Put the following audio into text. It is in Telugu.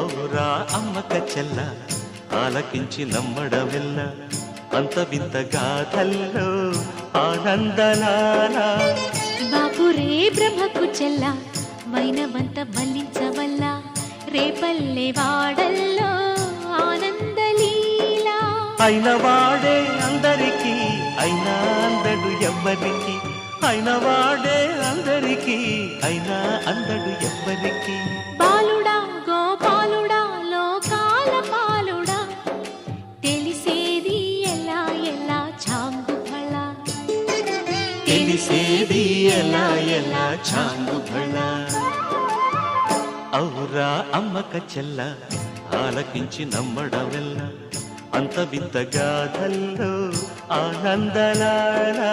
ఔరా అమ్మక చెల్ల ఆలకించి నమ్మడమెల్ల అంత వింత గాథల్లో ఆనందలాలా బాపురే బ్రహ్మకు చెల్ల వైనవంత మల్లించవల్ల రేపల్లె వాడల్లో ఆనందలీలా. అయిన వాడే అందరికీ అయినా అందడు ఎవ్వరికి. అయిన వాడే అందరికీ అయినా అందడు ఎవ్వరికి. తెలిసేది ఎలా ఎలా చాంగు భళ ఔరా అమ్మక చెల్ల ఆలకించి నమ్మడమెల్ల అంత వింత గాథల్లో ఆనందలాలా